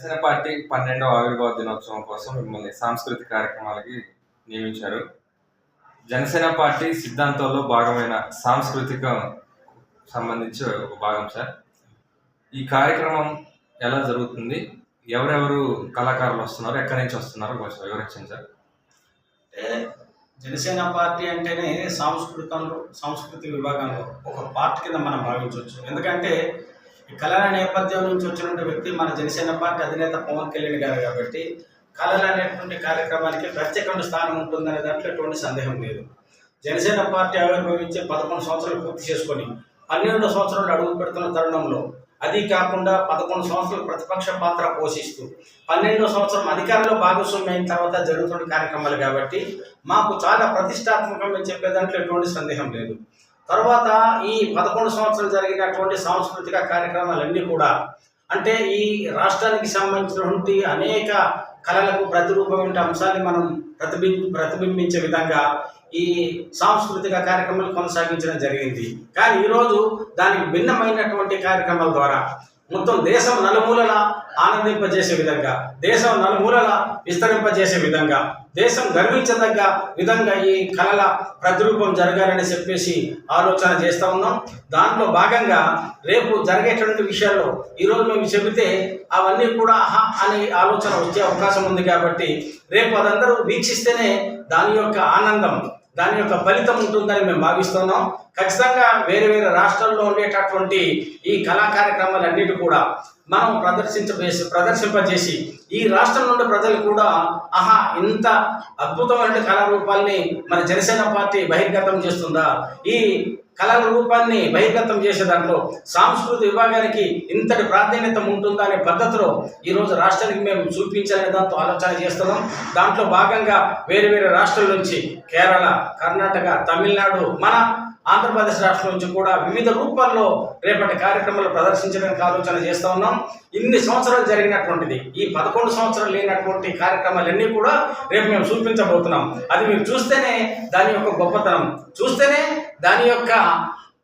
Janasena party పన్నెండవ ఆవిర్భావ దినోత్సవం కోసం మిమ్మల్ని సాంస్కృతిక కార్యక్రమాలకి నియమించారు. జనసేన పార్టీ సిద్ధాంతంలో భాగమైన సాంస్కృతిక సంబంధించి ఒక భాగం సార్. ఈ కార్యక్రమం ఎలా జరుగుతుంది? ఎవరెవరు కళాకారులు వస్తున్నారు? ఎక్కడి నుంచి వస్తున్నారు? కొంచెం వివరించండి సార్. అంటే జనసేన పార్టీ అంటేనే సాంస్కృతంలో సాంస్కృతిక విభాగంలో ఒక పార్టీ కింద మనం భావించవచ్చు. ఎందుకంటే కళల నేపథ్యం నుంచి వచ్చినటువంటి వ్యక్తి మన జనసేన పార్టీ అధినేత పవన్ కళ్యాణ్ గారు కాబట్టి కళలు అనేటువంటి కార్యక్రమానికి ప్రత్యేకమైన స్థానం ఉంటుందనే దాంట్లో ఎటువంటి సందేహం లేదు. జనసేన పార్టీ ఆవిర్భవించి పదకొండు సంవత్సరాలు పూర్తి చేసుకొని పన్నెండు సంవత్సరాలు అడుగు పెడుతున్న తరుణంలో అది కాకుండా పదకొండు సంవత్సరాలు ప్రతిపక్ష పాత్ర పోషిస్తూ పన్నెండో సంవత్సరం అధికారంలో భాగస్వామ్యం అయిన తర్వాత జరుగుతున్న కార్యక్రమాలు కాబట్టి మాకు చాలా ప్రతిష్టాత్మకంగా చెప్పే దాంట్లో ఎటువంటి సందేహం లేదు. తర్వాత ఈ పదకొండు సంవత్సరాలు జరిగినటువంటి సాంస్కృతిక కార్యక్రమాలన్నీ కూడా అంటే ఈ రాష్ట్రానికి సంబంధించినటువంటి అనేక కళలకు ప్రతిరూపమైన అంశాన్ని మనం ప్రతిబి ప్రతిబింబించే విధంగా ఈ సాంస్కృతిక కార్యక్రమాలు కొనసాగించడం జరిగింది. కానీ ఈరోజు దానికి భిన్నమైనటువంటి కార్యక్రమాల ద్వారా మొత్తం దేశం నలుమూలల ఆనందింపజేసే విధంగా దేశం నలుమూలల విస్తరింపజేసే విధంగా దేశం గర్వించదగ్గ విధంగా ఈ కళల ప్రతిరూపం జరగాలని చెప్పేసి ఆలోచన చేస్తూ ఉన్నాం. దాంట్లో భాగంగా రేపు జరిగేటువంటి విషయాల్లో ఈరోజు మేము చెబితే అవన్నీ కూడా ఆహా అనే ఆలోచన వచ్చే అవకాశం ఉంది కాబట్టి రేపు అదందరూ వీక్షిస్తేనే దాని యొక్క ఆనందం దాని యొక్క ఫలితం ఉంటుందని మేము భావిస్తున్నాం. ఖచ్చితంగా వేరే వేరే రాష్ట్రాల్లో ఉండేటటువంటి ఈ కళా కార్యక్రమాలన్నిటి కూడా మనం ప్రదర్శించబేసి ప్రదర్శింపజేసి ఈ రాష్ట్రం నుండి ప్రజలు కూడా ఆహా ఇంత అద్భుతమైన కళారూపాల్ని మన జనసేన పార్టీ బహిర్గతం చేస్తుందా? ఈ కళల రూపాన్ని బహిర్గతం చేసే దాంట్లో సాంస్కృతిక విభాగానికి ఇంతటి ప్రాధాన్యత ఉంటుందా అనే పద్ధతిలో ఈరోజు రాష్ట్రానికి మేము చూపించాలనే దాంతో ఆలోచన చేస్తున్నాం. దాంట్లో భాగంగా వేరే వేరే రాష్ట్రాల నుంచి కేరళ కర్ణాటక తమిళనాడు మన ఆంధ్రప్రదేశ్ రాష్ట్రం నుంచి కూడా వివిధ రూపాల్లో రేపటి కార్యక్రమాలు ప్రదర్శించడానికి ఆలోచన చేస్తూ ఉన్నాం. ఇన్ని సంవత్సరాలు జరిగినటువంటిది ఈ పదకొండు సంవత్సరాలు లేనటువంటి కార్యక్రమాలన్నీ కూడా రేపు మేము చూపించబోతున్నాం. అది మీరు చూస్తేనే దాని యొక్క గొప్పతనం చూస్తేనే దాని యొక్క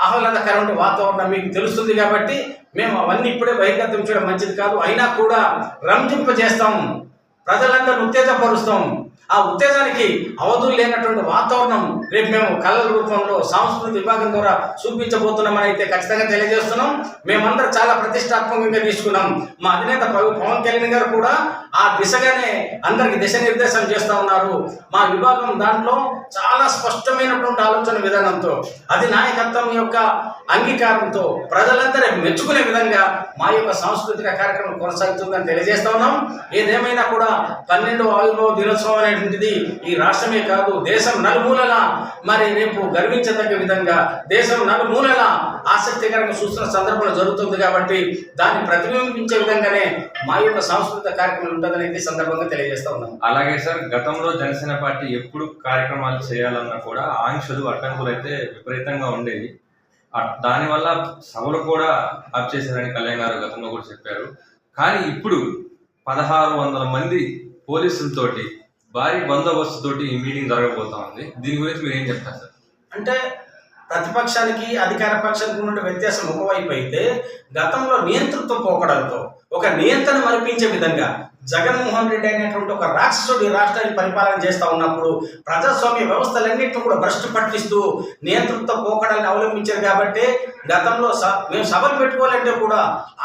ఆహ్లాదకరమైన వాతావరణం మీకు తెలుస్తుంది కాబట్టి మేము అవన్నీ ఇప్పుడే బహిర్గతం చేయడం మంచిది కాదు. అయినా కూడా రంజింపజేస్తాం. ప్రజలందరూ ఉత్తేజపరుస్తాం. ఆ ఉత్తేజానికి అవధులు లేనటువంటి వాతావరణం రేపు మేము కళల రూపంలో సాంస్కృతిక విభాగం ద్వారా చూపించబోతున్నామని అయితే ఖచ్చితంగా తెలియజేస్తున్నాం. మేమందరం చాలా ప్రతిష్టాత్మకంగా తీసుకున్నాం. మా అధినేత పవన్ కళ్యాణ్ గారు కూడా ఆ దిశగానే అందరికి దిశ నిర్దేశం చేస్తూ ఉన్నారు. మా విభాగం దాంట్లో చాలా స్పష్టమైనటువంటి ఆలోచన విధానంతో అది నాయకత్వం యొక్క అంగీకారంతో ప్రజలందరూ మెచ్చుకునే విధంగా మా యొక్క సాంస్కృతిక కార్యక్రమం కొనసాగుతుందని తెలియజేస్తా ఉన్నాం. ఏదేమైనా కూడా పన్నెండు ఆయుర్భావ దినోత్సవం అనేటువంటిది ఈ రాష్ట్రమే కాదు దేశం నలుమూలల. మరి రేపు గర్వించదగ్గ విధంగా దేశం నలుమూలల ఆసక్తికరంగా చూస్తున్న సందర్భంలో జరుగుతుంది కాబట్టి దాన్ని ప్రతిబింబించే విధంగానే మా యొక్క సాంస్కృతిక కార్యక్రమం ఉంటుందని అయితే ఈ సందర్భంగా తెలియజేస్తా ఉన్నాం అలాగే సార్ గతంలో జనసేన పార్టీ ఎప్పుడు కార్యక్రమాలు చేయాలన్నా కూడా ఆంక్షలు అడ్డంకులు అయితే విపరీతంగా ఉండేవి. దానివల్ల సభలు కూడా ఆప్ చేశారని కళ్యాణ్ గారు గతంలో కూడా చెప్పారు. కానీ ఇప్పుడు పదహారు వందల మంది పోలీసులతోటి భారీ బందోబస్తుతోటి ఈ మీటింగ్ జరగబోతా ఉంది దీని గురించి మీరు ఏం చెప్తారు సార్? అంటే ప్రతిపక్షానికి అధికార పక్షానికి ఉన్న వ్యత్యాసం ఒకవైపు అయితే గతంలో నియంతృత్వం పోకడంతో ఒక నియంత్రణ మరిపించే విధంగా జగన్మోహన్ రెడ్డి అనేటువంటి ఒక రాక్షసుడు రాష్ట్రాన్ని పరిపాలన చేస్తూ ఉన్నప్పుడు ప్రజాస్వామ్య వ్యవస్థలన్నింటినీ కూడా భ్రష్టు పట్టిస్తూ నియంతృత్వ పోకడాన్ని అవలంబించారు కాబట్టి గతంలో స మేము సభలు పెట్టుకోవాలంటే కూడా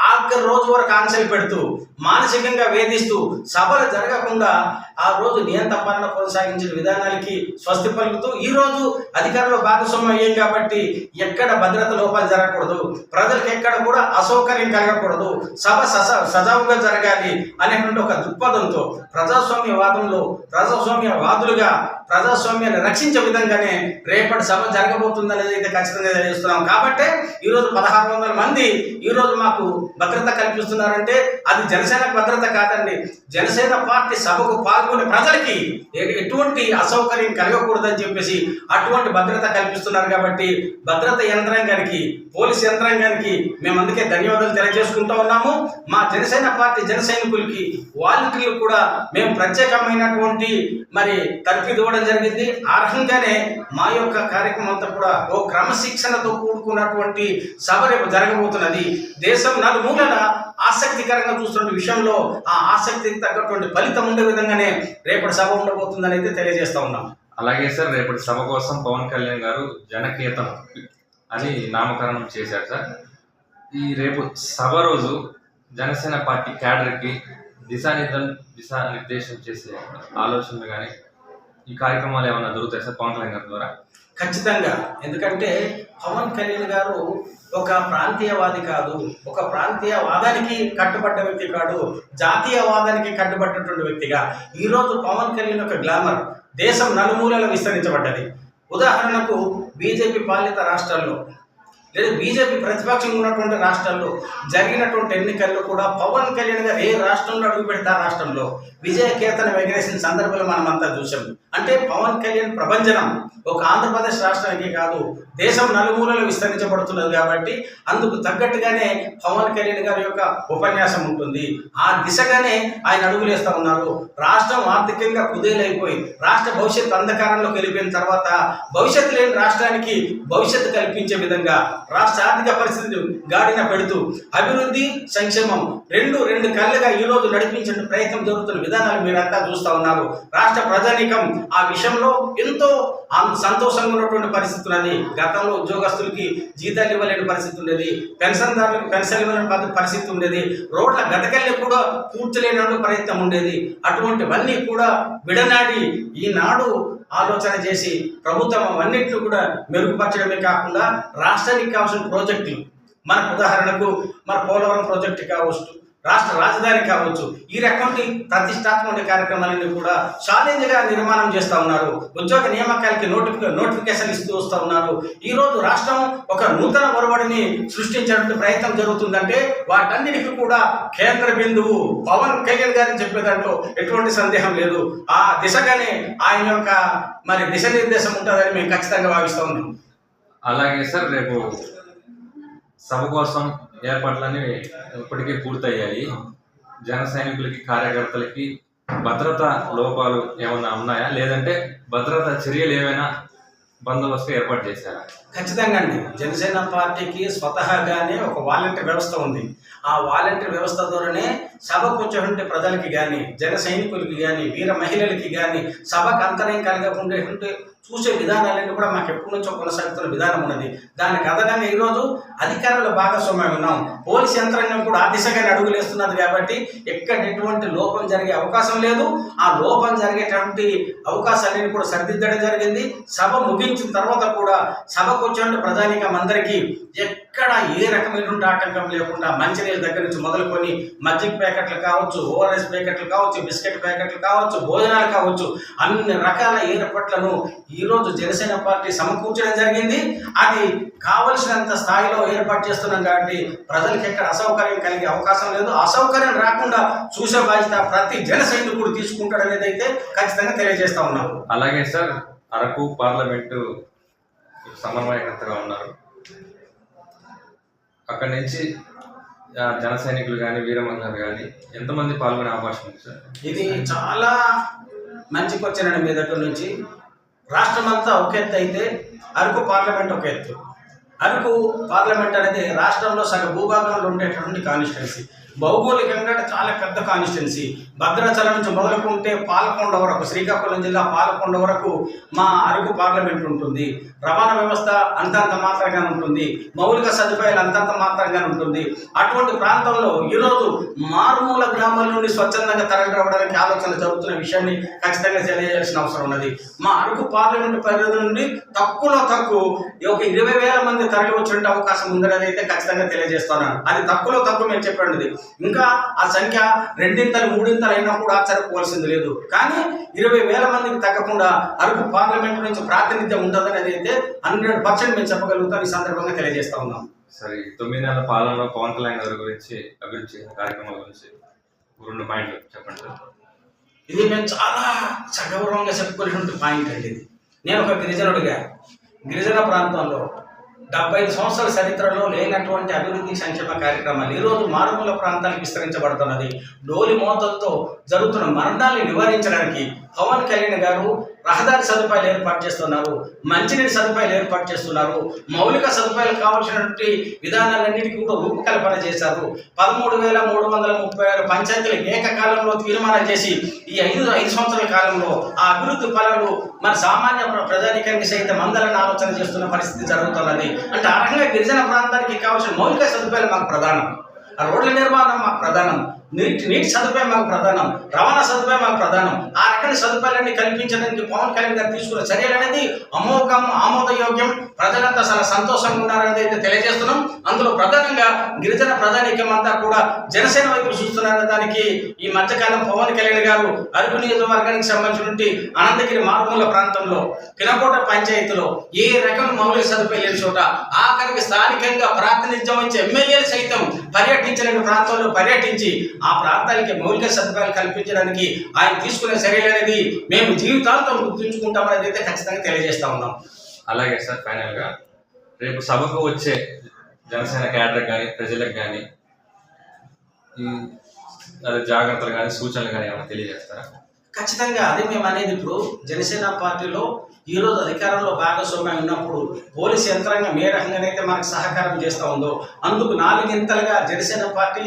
ఆఖరి రోజు వరకు ఆంక్షలు పెడుతూ మానసికంగా వేధిస్తూ సభలు జరగకుండా ఆ రోజు నియంత్రణ పాలన కొనసాగించిన విధానానికి స్వస్తి పలుకుతూ ఈ రోజు అధికారంలో భాగస్వామ్యం అయ్యాం కాబట్టి ఎక్కడ భద్రత లోపాలు జరగకూడదు ప్రజలకు ఎక్కడ కూడా అసౌకర్యం కలగకూడదు సభ సస సజావుగా జరగాలి అనేటువంటి ఒక దృక్పథంతో ప్రజాస్వామ్యవాదంలో ప్రజాస్వామ్యవాదులుగా ప్రజాస్వామ్యాన్ని రక్షించే విధంగానే రేపటి సభ జరగబోతుందనేది అయితే ఖచ్చితంగా తెలియజేస్తున్నాం. కాబట్టి ఈరోజు పదహారు వందల మంది ఈరోజు మాకు భద్రత కల్పిస్తున్నారంటే అది జనసేన భద్రత కాదండి. జనసేన పార్టీ సభకు పాల్గొని ప్రజలకి ఎటువంటి అసౌకర్యం కలగకూడదని చెప్పేసి అటువంటి భద్రత కల్పిస్తున్నారు కాబట్టి భద్రత యంత్రాంగానికి పోలీస్ యంత్రాంగానికి మేము అందుకే ధన్యవాదాలు తెలియజేసుకుంటూ ఉన్నాము. మా జనసేన పార్టీ జన సైనికులకి వాలంటీర్లు కూడా మేము ప్రత్యేకమైనటువంటి మరి తర్ఫీదు ఇవ్వడం జరిగింది. ఆ రకంగానే మా యొక్క కార్యక్రమం అంతా కూడా ఓ క్రమశిక్షణతో కూడుకున్నటువంటి సభ రేపు జరగబోతున్నది. దేశం నలుమూలన ఆసక్తికరంగా చూస్తున్న విషయంలో ఆ ఆసక్తికి తగ్గటువంటి ఫలితం ఉండే విధంగానే రేపటి సభ ఉండబోతుందని అయితే తెలియజేస్తా ఉన్నాం. అలాగే సార్ రేపటి సభ కోసం పవన్ కళ్యాణ్ గారు జనకేతనం అని నామకరణం చేశారు సార్. ఈ రేపు సభ రోజు జనసేన పార్టీ క్యాడర్కి దిశానిర్దం దిశానిర్దేశం చేసే ఆలోచనలు కానీ ఈ కార్యక్రమాలు ఏమైనా దొరుకుతాయి సార్? పవన్ కళ్యాణ్ గారి ద్వారా? ఖచ్చితంగా. ఎందుకంటే పవన్ కళ్యాణ్ గారు ఒక ప్రాంతీయవాది కాదు. ఒక ప్రాంతీయవాదానికి కట్టుబడ్డ వ్యక్తి కాదు జాతీయవాదానికి కట్టుబడ్డటువంటి వ్యక్తిగా ఈరోజు పవన్ కళ్యాణ్ యొక్క గ్లామర్. దేశం నలుమూలలో విస్తరించబడ్డది. ఉదాహరణకు బీజేపీ పాలిత రాష్ట్రాల్లో లేదా బీజేపీ ప్రతిపక్షంగా ఉన్నటువంటి రాష్ట్రాల్లో జరిగినటువంటి ఎన్నికల్లో కూడా పవన్ కళ్యాణ్ గారు ఏ రాష్ట్రంలో అడుగు పెడితే ఆ రాష్ట్రంలో విజయ కీర్తన ఎగరేసిన సందర్భాలు మనమంతా చూసాం అంటే పవన్ కళ్యాణ్ ప్రభంజనం ఒక ఆంధ్రప్రదేశ్ రాష్ట్రానికి కాదు దేశం నలుమూలలో విస్తరించబడుతున్నది కాబట్టి అందుకు తగ్గట్టుగానే పవన్ కళ్యాణ్ గారి యొక్క ఉపన్యాసం ఉంటుంది. ఆ దిశగానే ఆయన అడుగులేస్తా ఉన్నారు. రాష్ట్రం ఆర్థికంగా కుదేలైపోయి రాష్ట్ర భవిష్యత్తు అంధకారంలోకి వెళ్ళిపోయిన తర్వాత భవిష్యత్తు లేని రాష్ట్రానికి భవిష్యత్తు కల్పించే విధంగా రాష్ట్ర ఆర్థిక పరిస్థితి గాడిన పెడుతూ అభివృద్ధి సంక్షేమం రెండు రెండు కళ్ళుగా ఈ రోజు నడిపించే ప్రయత్నం జరుగుతున్న విధానాలు మీరంతా చూస్తా ఉన్నారు. రాష్ట్ర ప్రజానీకం ఆ విషయంలో ఎంతో సంతోషంగా ఉన్నటువంటి పరిస్థితి ఉన్నది. గతంలో ఉద్యోగస్తులకి జీతాలు ఇవ్వలేని పరిస్థితి ఉండేది. పెన్షన్దారులకు పెన్షన్ ఇవ్వలేని పరిస్థితి ఉండేది. రోడ్ల గతకల్ని కూడా పూడ్చలేనటువంటి ప్రయత్నం ఉండేది. అటువంటివన్నీ కూడా విడనాడి ఈనాడు ఆలోచన చేసి ప్రభుత్వం అవన్నింటిని కూడా మెరుగుపరచడమే కాకుండా రాష్ట్రానికి కావాల్సిన ప్రాజెక్టులు మనకు ఉదాహరణకు మన పోలవరం ప్రాజెక్టు కావచ్చు రాష్ట్ర రాజధాని కావచ్చు. ఈ రకమైన ప్రతిష్టాత్మక కార్యక్రమాలన్నీ కూడా ఛాలెంజ్గా నిర్మాణం చేస్తూ ఉన్నారు. ఉద్యోగ నియామకాలకి నోటిఫిక నోటిఫికేషన్ ఇస్తూ వస్తూ ఉన్నారు. ఈ రోజు రాష్ట్రం ఒక నూతన ఒరవడిని సృష్టించేటువంటి ప్రయత్నం జరుగుతుందంటే వాటన్నిటికీ కూడా కేంద్ర బిందువు పవన్ కళ్యాణ్ గారిని చెప్పేదాంట్లో ఎటువంటి సందేహం లేదు. ఆ దిశగానే ఆయన యొక్క మరి దిశానిర్దేశం ఉంటుందని మేము ఖచ్చితంగా భావిస్తూ ఉన్నాం. అలాగే సార్ రేపు సభ కోసం ఏర్పాట్లన్నీ ఇప్పటికే పూర్తయ్యాయి. జన సైనికులకి కార్యకర్తలకి భద్రతా లోపాలు ఏమైనా ఉన్నాయా? లేదంటే భద్రతా చర్యలు ఏమైనా బందోబస్తు ఏర్పాటు చేశారా? ఖచ్చితంగా అండి జనసేన పార్టీకి స్వతహాగానే ఒక వాలంటీర్ వ్యవస్థ ఉంది. ఆ వాలంటీర్ వ్యవస్థ ద్వారానే సభకు వచ్చేటువంటి ప్రజలకి కానీ జన సైనికులకి కానీ వీర మహిళలకి కానీ సభకు అంతరయం కలగకుండా చూసే విధానాలన్నీ కూడా మాకు ఎప్పటి నుంచో కొనసాగుతున్న విధానం ఉన్నది. దానికి అదనంగా ఈరోజు అధికారుల భాగస్వామ్యం ఉన్నాం పోలీస్ యంత్రాంగం కూడా ఆ దిశగానే అడుగులేస్తున్నది కాబట్టి ఎక్కడ ఎటువంటి లోపం జరిగే అవకాశం లేదు. ఆ లోపం జరిగేటువంటి అవకాశాలన్నీ కూడా సరిదిద్దడం జరిగింది. సభ ముగించిన తర్వాత కూడా సభకు కూర్చోండి ప్రజానికం అందరికీ ఎక్కడ ఏ రకమైనటువంటి ఆటంకం లేకుండా మంచినీళ్ళ దగ్గర నుంచి మొదలుకొని మజ్జిగ ప్యాకెట్లు కావచ్చు ఓఆర్ఎస్ ప్యాకెట్లు కావచ్చు బిస్కెట్ ప్యాకెట్లు కావచ్చు భోజనాలు కావచ్చు అన్ని రకాల ఏర్పాట్లను ఈరోజు జనసేన పార్టీ సమకూర్చడం జరిగింది. అది కావలసినంత స్థాయిలో ఏర్పాటు చేస్తున్నాం కాబట్టి ప్రజలకు ఎక్కడ అసౌకర్యం కలిగే అవకాశం లేదు. అసౌకర్యం రాకుండా చూసే బాధ్యత ప్రతి జన సైనికుడు తీసుకుంటాడనేది అయితే ఖచ్చితంగా తెలియజేస్తా ఉన్నాం. అలాగే సార్ అరకు పార్లమెంటు సమన్వయకర్తగా ఉన్నారు. అక్కడి నుంచి జన సైనికులు కానీ వీరమంగారు కానీ ఎంతమంది పాల్గొనే అవకాశం ఉంది సార్? ఇది చాలా మంచి క్వశ్చన్ అండి మీ దగ్గర నుంచి. రాష్ట్రం అంతా ఒక ఎత్తు అయితే అరకు పార్లమెంట్ ఒక ఎత్తు. అరకు పార్లమెంట్ అనేది రాష్ట్రంలో సగ భూభాగంలో ఉండేటటువంటి కాన్స్టిట్యున్సీ. భౌగోళికంగా చాలా పెద్ద కాన్స్టిట్యున్సీ భద్రాచలం నుంచి మొదలుకుంటే పాలకొండ వరకు శ్రీకాకుళం జిల్లా పాలకొండ వరకు మా అరకు పార్లమెంట్ ఉంటుంది. రవాణా వ్యవస్థ అంతంత మాత్రంగా ఉంటుంది. మౌలిక సదుపాయాలు అంతంత మాత్రంగా ఉంటుంది. అటువంటి ప్రాంతంలో ఈరోజు మారుమూల గ్రామాల నుండి స్వచ్ఛందంగా తరలి రావడానికి ఆలోచన జరుగుతున్న విషయాన్ని ఖచ్చితంగా తెలియజేయాల్సిన అవసరం ఉన్నది. మా అరకు పార్లమెంటు పరిధి నుండి తక్కువలో తక్కువ ఒక ఇరవై వేల మంది తరలి వచ్చినట్టు అవకాశం ఉందనేది అయితే ఖచ్చితంగా తెలియజేస్తున్నాను. అది తక్కువలో తక్కువ మేము చెప్పండి ఇంకా ఆ సంఖ్య రెండింతలు మూడింతలు అయినా కూడా ఆశ్చర్యపోవాల్సింది లేదు. కానీ ఇరవై వేల మందికి తగ్గకుండా అరకు పార్లమెంట్ నుంచి ప్రాతినిధ్యం ఉంటుందని అయితే హండ్రెడ్ పర్సెంట్ మేము చెప్పగలుగుతాం. ఈ సందర్భంగా తెలియజేస్తా ఉన్నాం. సరే తొమ్మిది నెలల పాలనలో పవన్ కళ్యాణ్ గారి గురించి అభివృద్ధి చేసిన కార్యక్రమాల గురించి రెండు పాయింట్లు చెప్పండి ఇది మేము చాలా సగౌరవంగా చెప్పుకునేటువంటి పాయింట్ అండి ఇది. నేను ఒక గిరిజనుడిగా. గిరిజన ప్రాంతంలో డెబ్బై ఐదు సంవత్సరాల చరిత్రలో లేనటువంటి అభివృద్ధి సంక్షేమ కార్యక్రమాలు ఈరోజు మారుమూల ప్రాంతానికి విస్తరించబడుతున్నది. డోలి మోతలతో జరుగుతున్న మరణాలను నివారించడానికి పవన్ కళ్యాణ్ గారు రహదారి సదుపాయాలు ఏర్పాటు చేస్తున్నారు మంచినీటి సదుపాయాలు ఏర్పాటు చేస్తున్నారు మౌలిక సదుపాయాలు కావాల్సినటువంటి విధానాలన్నిటికీ కూడా రూపకల్పన చేశారు. పదమూడు వేల మూడు వందల ముప్పై ఆరు పంచాయతీలు ఏకకాలంలో తీర్మానం చేసి ఈ ఐదు ఐదు సంవత్సరాల కాలంలో ఆ అభివృద్ధి పనులు మన సామాన్య ప్రజానికానికి సైతం అందరని ఆలోచన చేస్తున్న పరిస్థితి జరుగుతున్నది. అంటే ఆ రకంగా గిరిజన ప్రాంతానికి కావాల్సిన మౌలిక సదుపాయాలు మాకు ప్రధానం. ఆ రోడ్ల నిర్మాణం మాకు ప్రధానం. నీటి నీటి సదుపాయం మాకు ప్రధానం. రవాణా సదుపాయం మాకు ప్రధానం. ఆ రకమైన సదుపాయాలన్నీ కల్పించడానికి పవన్ కళ్యాణ్ గారు తీసుకున్న చర్యలు అనేది అమోఘం ఆమోదయోగ్యం. ప్రజలంతా చాలా సంతోషంగా ఉన్నారనేది అయితే తెలియజేస్తున్నాం. అందులో ప్రధానంగా గిరిజన ప్రధానికం అంతా కూడా జనసేన వైపు చూస్తున్నారనే దానికి ఈ మధ్యకాలం పవన్ కళ్యాణ్ గారు అరకు నియోజకవర్గానికి సంబంధించినటువంటి అనంతగిరి మారుమూల ప్రాంతంలో పినకోట పంచాయతీలో ఏ రకం మౌలిక సదుపాయం లేని చోట ఆఖరికి స్థానికంగా ప్రాతినిధ్యం వహించే ఎమ్మెల్యేలు సైతం పర్యటించలేని ప్రాంతంలో పర్యటించి ఆ ప్రాంతానికి మౌలిక సదుపాయాలు కల్పించడానికి ఆయన తీసుకునే చర్యలు అనేది మేము జీవితాంతం గుర్తుంచుకుంటామనేది అయితే ఖచ్చితంగా తెలియజేస్తా ఉన్నాం. అలాగే సార్ ఫైనల్గా రేపు సభకు వచ్చే జనసేన క్యాడర్ కానీ ప్రజలకు కానీ అదే జాగ్రత్తలు కానీ సూచనలు కానీ ఏమైనా తెలియజేస్తారా? ఖచ్చితంగా అదే మేము అనేది ఇప్పుడు జనసేన పార్టీలో ఈ రోజు అధికారంలో భాగస్వామ్యం ఉన్నప్పుడు పోలీస్ యంత్రాంగం ఏ రకంగానైతే మనకు సహకారం చేస్తూ ఉందో అందుకు నాలుగింతలుగా జనసేన పార్టీ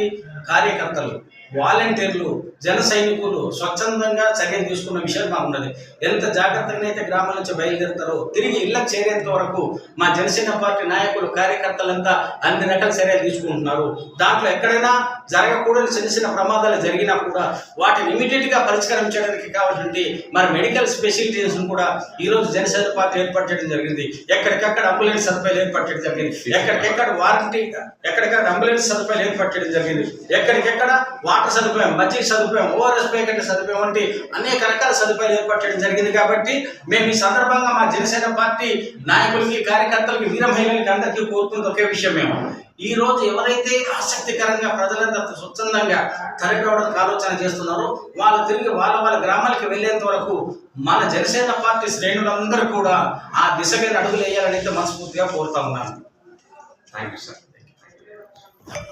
కార్యకర్తలు వాలంటీర్లు జన సైనికులు స్వచ్ఛందంగా చర్యలు తీసుకున్న విషయం బాగున్నది. ఎంత జాగ్రత్తగా అయితే గ్రామాల నుంచి బయలుదేరుతారో తిరిగి ఇళ్ళకు చేరేంత వరకు మా జనసేన పార్టీ నాయకులు కార్యకర్తలంతా అన్ని రకాల చర్యలు తీసుకుంటున్నారు. దాంట్లో ఎక్కడైనా జరగకూడని చిన్న చిన్న ప్రమాదాలు జరిగినా కూడా వాటిని ఇమీడియట్గా పరిష్కారం చేయడానికి కావాల్సింది మరి మెడికల్ స్పెషాలిటీస్ కూడా ఈ రోజు జనసేన పార్టీ ఏర్పాటు చేయడం జరిగింది. ఎక్కడికక్కడ అంబులెన్స్ సదుపాయాలు ఏర్పాటు చేయడం జరిగింది. ఎక్కడికెక్కడ వారంటీ ఎక్కడికక్కడ అంబులెన్స్ సదుపాయాలు ఏర్పాటు చేయడం జరిగింది. ఎక్కడికెక్కడ వాటర్ సదుపాయం మజ్జిగ సదుపాయం ఓఆర్ఎస్ ప్యాకెట్ సదుపాయం వంటి అనేక రకాల సదుపాయాలు ఏర్పాటు చేయడం జరిగింది కాబట్టి మేము ఈ సందర్భంగా మా జనసేన పార్టీ నాయకులకి కార్యకర్తలకి వీర మహిళలకి అందరికీ కోరుతున్నది ఒకే విషయం మేము. ఈ రోజు ఎవరైతే ఆసక్తికరంగా ప్రజలంతా స్వచ్ఛందంగా తరగడానికి ఆలోచన చేస్తున్నారో వాళ్ళు తిరిగి వాళ్ళ వాళ్ళ గ్రామాలకు వెళ్ళేంత వరకు మన జనసేన పార్టీ శ్రేణులందరూ కూడా ఆ దిశగా అడుగులు వేయాలని అయితే మనస్ఫూర్తిగా కోరుతా ఉన్నాను. Thank you sir